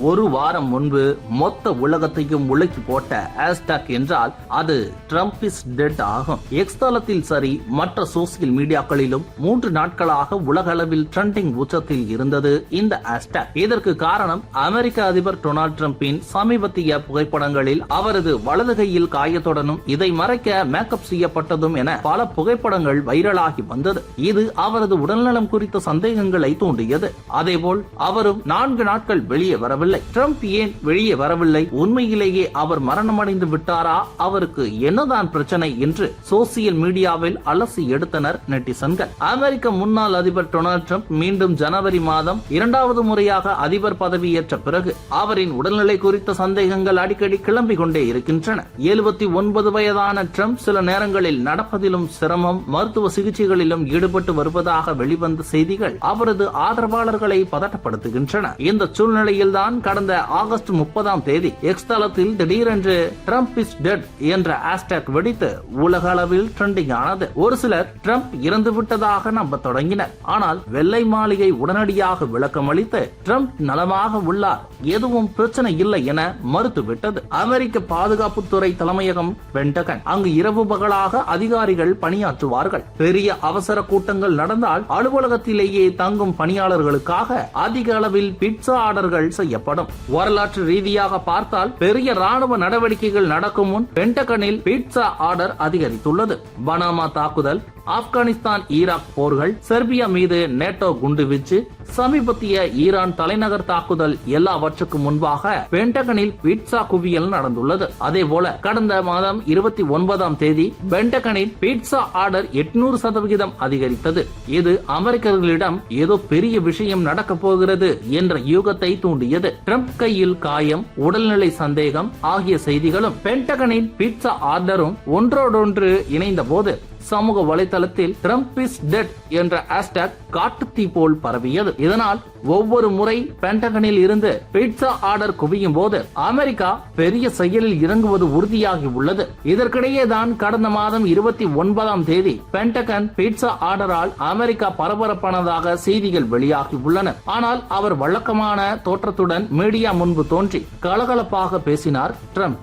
ஒரு வாரம் முன்பு மொத்த உலகத்தையும் உலக்கி போட்ட ஹேஷ்டாக் என்றால் அது ட்ரம்ப் இஸ் டெட் ஆகும். எக்ஸ் தளத்தில் சரி மற்ற சோசியல் மீடியாக்களிலும் மூன்று நாட்களாக உலக அளவில் ட்ரெண்டிங் உச்சத்தில் இருந்தது இந்த ஹேஷ்டாக். இதற்கு காரணம் அமெரிக்க அதிபர் டொனால்ட் ட்ரம்பின் சமீபத்திய புகைப்படங்களில் அவரது வலது கையில் காயத்துடனும் இதை மறைக்க மேக்கப் செய்யப்பட்டதும் என பல புகைப்படங்கள் வைரலாகி வந்தது. இது அவரது உடல்நலம் குறித்த சந்தேகங்களை தூண்டியது. அதேபோல் அவரும் நான்கு நாட்கள் வெளியே வரவில்லை. ட்ரம்ப் ஏன் வெளியே வரவில்லை? உண்மையிலேயே அவர் மரணமடைந்து விட்டாரா? அவருக்கு என்னதான் பிரச்சனை என்று சோசியல் மீடியாவில் அலசி எடுத்தனர் நெட்டிசன்கள். அமெரிக்க முன்னாள் அதிபர் டொனால்ட் ட்ரம்ப் மீண்டும் ஜனவரி மாதம் இரண்டாவது முறையாக அதிபர் பதவியேற்ற பிறகு அவரின் உடல்நிலை குறித்த சந்தேகங்கள் அடிக்கடி கிளம்பிக் கொண்டே இருக்கின்றன. எழுபத்தி ஒன்பது வயதான ட்ரம்ப் சில நேரங்களில் நடப்பதிலும் சிரமம் மருத்துவ சிகிச்சைகளிலும் ஈடுபட்டு வருவதாக வெளிவந்த செய்திகள் அவரது ஆதரவாளர்களை பதட்டப்படுத்துகின்றன. இந்த சூழ்நிலையில்தான் கடந்த ஆகஸ்ட் முப்பதாம் தேதி எக்ஸ் தளத்தில் திடீரென்று ட்ரம்ப் இஸ் டெட் என்ற ஹேஷ்டேக் வெடித்து உலக அளவில் ட்ரெண்டிங் ஆனது. ஒரு சிலர் ட்ரம்ப் இறந்து விட்டதாக நம்ப தொடங்கினர். ஆனால் வெள்ளை மாளிகை உடனடியாக விளக்கமளித்து ட்ரம்ப் நலமாக உள்ளார். எதுவும் பிரச்சனை இல்லை என மறுத்துவிட்டது அமெரிக்க பாதுகாப்புத்துறை தலைமையகம் பென்டகன் அங்கு இரவு பகலாக அதிகாரிகள் பணியாற்றுவார்கள். பெரிய அவசர கூட்டங்கள் நடந்தால் அலுவலகத்திலேயே தங்கும் பணியாளர்களுக்காக அதிக அளவில் பிட்சா ஆர்டர்கள் செய்யப்படும். வரலாற்று ரீதியாக பார்த்தால் பெரிய ராணுவ நடவடிக்கைகள் நடக்கும் முன் பென்டகனில் பீட்சா ஆர்டர் அதிகரித்துள்ளது. பனாமா தாக்குதல் ஆப்கானிஸ்தான் ஈராக் போர்கள் செர்பியா மீது நேட்டோ குண்டுவீச்சு சமீபத்திய ஈரான் தலைநகர் தாக்குதல் எல்லாவற்றுக்கும் முன்பாக பென்டகனில் பீட்சா குவியல் நடந்துள்ளது. அதேபோல கடந்த மாதம் இருபத்தி ஒன்பதாம் தேதி பென்டகனின் பீட்சா ஆர்டர் எட்நூறு சதவிகிதம் அதிகரித்தது. இது அமெரிக்கர்களிடம் ஏதோ பெரிய விஷயம் நடக்கப் போகிறது என்ற யூகத்தை தூண்டியது. ட்ரம்ப் கையில் காயம் உடல்நிலை சந்தேகம் ஆகிய செய்திகளும் பென்டகனின் பீட்சா ஆர்டரும் ஒன்றோடொன்று இணைந்த போது சமூக வலைதளத்தில் ட்ரம்ப் இஸ் டெட் என்ற ஹேஷ்டாக் காட்டுத்தீ போல் பரவியது. இதனால் ஒவ்வொரு முறை பென்டகனில் இருந்து பீட்சா ஆர்டர் குவியும் போது அமெரிக்கா பெரிய செயலில் இறங்குவது உறுதியாகி உள்ளது. இதற்கிடையே தான் கடந்த மாதம் இருபத்தி ஒன்பதாம் தேதி பென்டகன் பீட்சா ஆர்டரால் அமெரிக்கா பரபரப்பானதாக செய்திகள் வெளியாகி உள்ளன. ஆனால் அவர் வழக்கமான தோற்றத்துடன் மீடியா முன்பு தோன்றி கலகலப்பாக பேசினார் ட்ரம்ப்